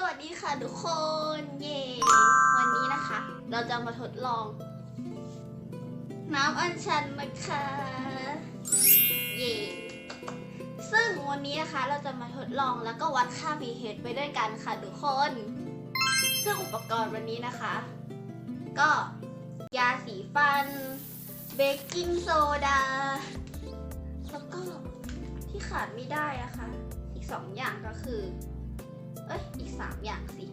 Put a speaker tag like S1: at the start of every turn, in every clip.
S1: สวัสดีค่ะทุกคน เย้วันนี้นะคะ เราจะมาทดลอง น้ำอัญชันนะคะเย้ซึ่งวันนี้นะคะเราจะมาทดลองแล้วก็วัดค่า pH ไปด้วยกันค่ะทุกคน ซึ่งอุปกรณ์วันนี้นะคะ ก็ยาสีฟัน เบกกิ้งโซดา แล้วก็ที่ขาดไม่ได้อะคะ่ะอีกสองอย่างก็คือ เอ้ยอีกสามอย่างสิ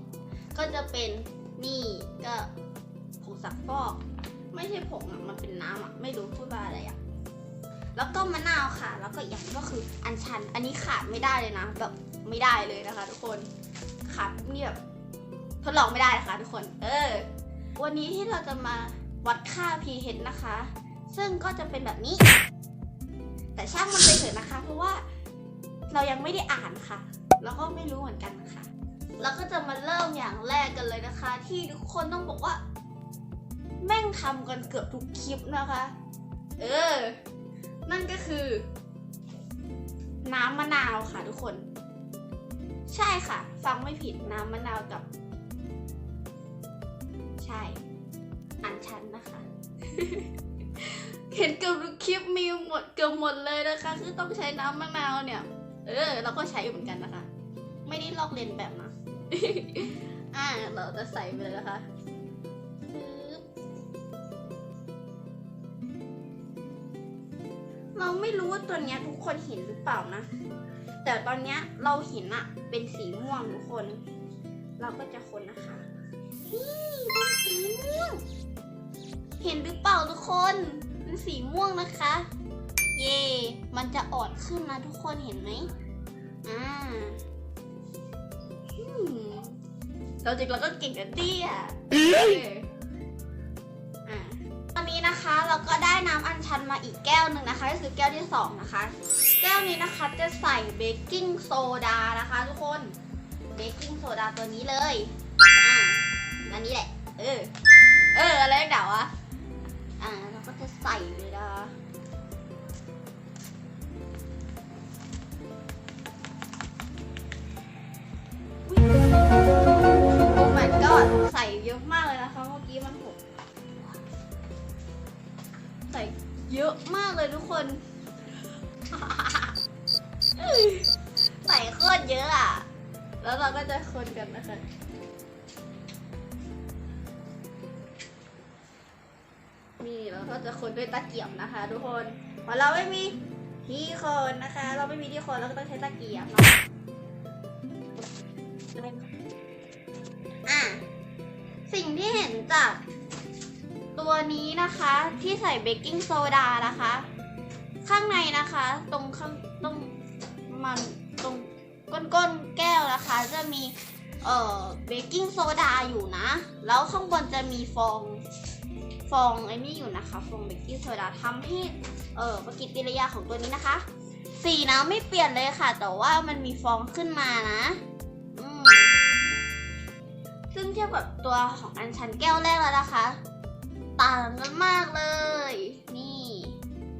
S1: ก็จะเป็นนี่ก็ผงซักฟอก ไม่ใช่ผงอะมันเป็นน้ำอะไม่รู้พูดว่าอะไรอะแล้วก็มะนาวค่ะ แล้วก็อย่างก็คืออัญชัน อันนี้ขาดไม่ได้เลยนะแบบไม่ได้เลยนะคะ ทุกคนขาดนี่แบบทดลองไม่ได้นะคะทุกคน เออ วันนี้ที่เราจะมาวัดค่า pH นะคะ ซึ่งก็จะเป็นแบบนี้ แต่ช่างมันไปเถอะนะคะ เพราะว่าเรายังไม่ได้อ่านค่ะ แล้วก็ไม่รู้เหมือนกันนะคะ แล้วก็จะมาเริ่มอย่างแรกกันเลยนะคะ ที่ทุกคนต้องบอกว่า แม่งทำกันเกือบทุกคลิปนะคะ เออ นั่นก็คือ น้ำมะนาวค่ะทุกคน ใช่ค่ะ ฟังไม่ผิดน้ำมะนาวกับ ใช่อันชันนะคะเห็นเกือบทุกคลิปมีหมดเกือบหมดเลยนะคะ คือต้องใช้น้ำมะนาวเนี่ย เออ เราก็ใช้อยู่เหมือนกันนะคะ ไม่ได้ลอกเลียนแบบนะ อ่าเราจะใส่ไปเลยนะคะเราไม่รู้ว่าตัวเนี้ยทุกคนเห็นหรือเปล่านะ แต่ตอนเนี้ยเราเห็นอะเป็นสีม่วงทุกคน เราก็จะคนนะคะนี่เป็นสีม่วง เห็นหรือเปล่าทุกคนเป็นสีม่วงนะคะ เย่มันจะออนขึ้นนะทุกคนเห็นไหมอ่า เราจริงเราก็เก่งกันดีอะเอออ่าตอนนี้นะคะเราก็ได้น้ำอัญชันมาอีกแก้วหนึ่งนะคะก็คือแก้วที่สองนะคะ แก้วนี้นะคะจะใส่เบกกิ้งโซดานะคะทุกคนเบกกิ้งโซดาตัวนี้เลยอ่าอันนี้แหละ เออ ใส่เยอะมากเลยทุกคนใส่โคตรเยอะอะ แล้วเราก็จะคนกันนะคะ นี่เราก็จะคนด้วยตะเกียบนะคะ ทุกคนเพราะเราไม่มีที่คนนะคะ เราไม่มีที่คนเราก็ต้องใช้ตะเกียบเนาะอะสิ่งที่เห็นจาก ตัวนี้นะคะที่ใส่เบกกิ้งโซดานะคะ ข้างในนะคะ ตรงข้างตรงมันตรงก้นๆแก้วนะคะ จะมีเอ่อเบกกิ้งโซดาอยู่นะ แล้วข้างบนจะมีฟองฟองไอ้นี่อยู่นะคะฟองเบกกิ้งโซดาทำให้เอ่อปฏิกิริยาของตัวนี้นะคะ สีน้ำไม่เปลี่ยนเลยค่ะ แต่ว่ามันมีฟองขึ้นมานะอืมซึ่งเทียบกับตัวของอันชันแก้วแรกแล้วนะคะ ต่างกันมากเลย นี่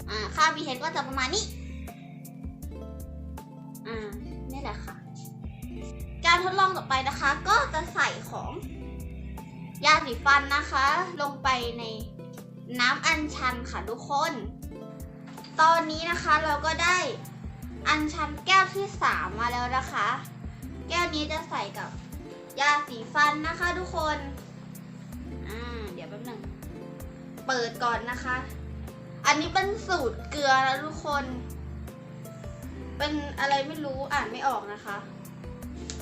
S1: อ่าค่า pH ก็จะประมาณนี้ อ่า นี่แหละค่ะ การทดลองต่อไปนะคะ ก็จะใส่ของยาสีฟันนะคะ ลงไปในน้ำอัญชันค่ะทุกคน ตอนนี้นะคะเราก็ได้อัญชันแก้วที่สามมาแล้วนะคะ แก้วนี้จะใส่กับยาสีฟันนะคะทุกคน เปิดก่อนนะคะ อันนี้เป็นสูตรเกลือนะทุกคน เป็นอะไรไม่รู้อ่านไม่ออกนะคะ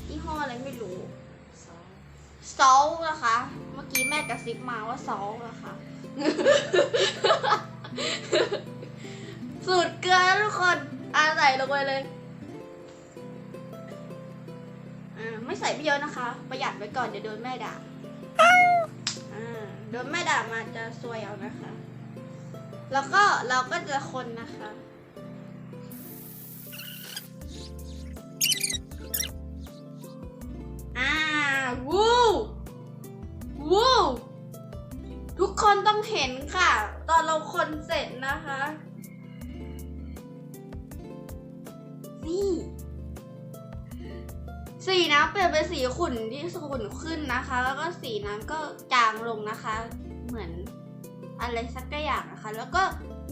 S1: ยี่ห้ออะไรไม่รู้ซอลนะคะ เมื่อกี้แม่กระซิบมาว่าซอลนะคะ สูตรเกลือทุกคนอาใส่ลงไปเลยอ่าไม่ใส่ไม่เยอะนะคะ ประหยัดไว้ก่อนเดี๋ยวโดนแม่ด่า โดนแม่ด่ามาจะซวยเอานะคะ แล้วก็เราก็จะคนนะคะอ่าวู้วู้ทุกคนต้องเห็นค่ะ ตอนเราคนเสร็จนะคะ สีน้ำเปลี่ยนเป็นสีขุ่นที่ขุ่นขึ้นนะคะ แล้วก็สีน้ำก็จางลงนะคะ เหมือนอะไรสักอย่างนะคะ แล้วก็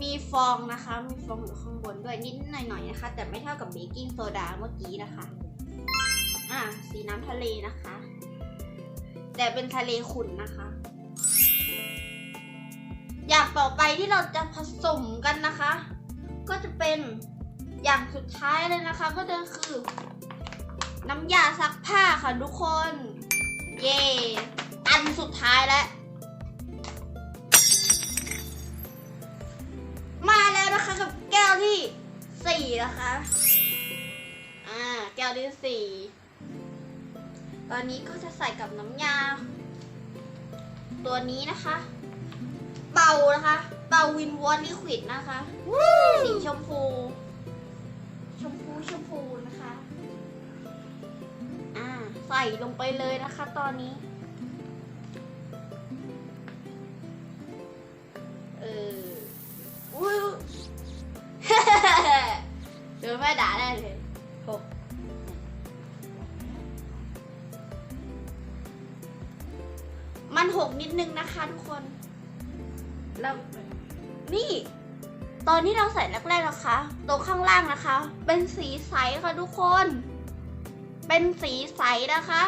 S1: มีฟองนะคะ มีฟองอยู่ข้างบนด้วยนิดหน่อยๆนะคะ แต่ไม่เท่ากับเบกกิ้งโซดาเมื่อกี้นะคะ อะสีน้ำทะเลนะคะ แต่เป็นทะเลขุ่นนะคะ อย่างต่อไปที่เราจะผสมกันนะคะ ก็จะเป็นอย่างสุดท้ายเลยนะคะ ก็จะคือ น้ำยาซักผ้าค่ะทุกคน เย่อันสุดท้ายแล้ว มาแล้วนะคะกับแก้วที่สี่นะคะ อ่า แก้วที่สี่ตอนนี้ก็จะใส่กับน้ำยา ตัวนี้นะคะเบานะคะเบาวินวอนลิควิดนะคะ สีชมพู ชมพูชมพูนะคะ อ่าใส่ลงไปเลยนะคะตอนนี้ เอออุ้ยเดี๋ยวแม่ด่าได้เลยหกมันหกนิดนึงนะคะทุกคนแล้วนี่ ตอนที่เราใส่แรกๆนะคะตัวข้างล่างนะคะ เป็นสีใสค่ะทุกคน เป็นสีใสนะคะ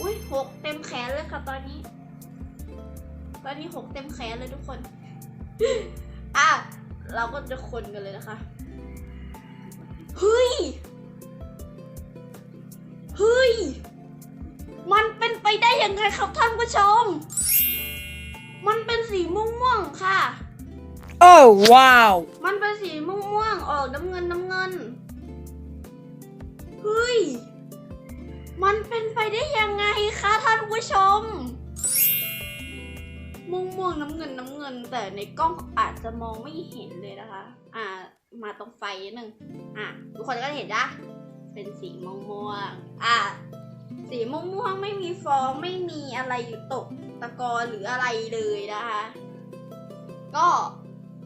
S1: อุ้ยหกเต็มแขนเลยค่ะตอนนี้ ตอนนี้หกเต็มแขนเลยทุกคน อะ เราก็จะคนกันเลยนะคะ เฮ้ย เฮ้ย มันเป็นไปได้ยังไงครับท่านผู้ชม มันเป็นสีม่วงๆค่ะ
S2: Oh wow!
S1: มันเป็นสีม่วงๆออกน้ำเงินน้ำเงิน เฮ้ยมันเป็น ไปได้ยังไงคะท่านผู้ชม ม่วงม่วงน้ำเงินน้ำเงิน แต่ในกล้องอาจจะมองไม่เห็นเลยนะคะ อ่า มาตรงไฟนิดนึงอะทุกคนก็เห็นนะเป็นสีม่วงม่วงอะสีม่วงม่วงไม่มีฟองไม่มีอะไรอยู่ตกตะกอนหรืออะไรเลยนะคะ ก็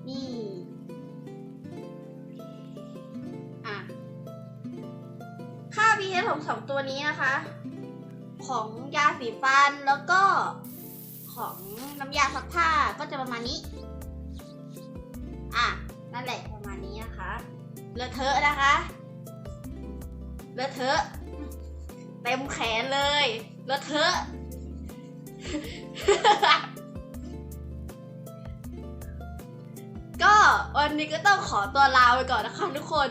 S1: นี่อะค่า pH ของสองตัวนี้นะคะ ของยาสีฟันแล้วก็ของน้ำยาซักผ้าก็จะประมาณนี้ อะ นั่นแหละประมาณนี้นะคะ เลอะเทอะนะคะ เลอะเทอะ เต็มแขนเลย เลอะเทอะ ก็วันนี้ก็ต้องขอตัวลาไปก่อนนะคะทุกคน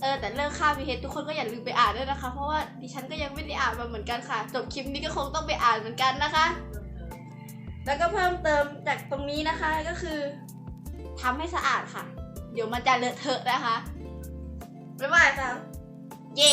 S1: เออแต่เรื่องค่า pH ทุกคนก็อย่าลืมไปอ่านด้วยนะคะ เพราะว่าดิฉันก็ยังไม่ได้อ่านมาเหมือนกันค่ะ จบคลิปนี้ก็คงต้องไปอ่านเหมือนกันนะคะ แล้วก็เพิ่มเติมจากตรงนี้นะคะก็คือทำให้สะอาดค่ะ เดี๋ยวมันจะเลอะเทอะนะคะบ๊ายบายค่ะ เย้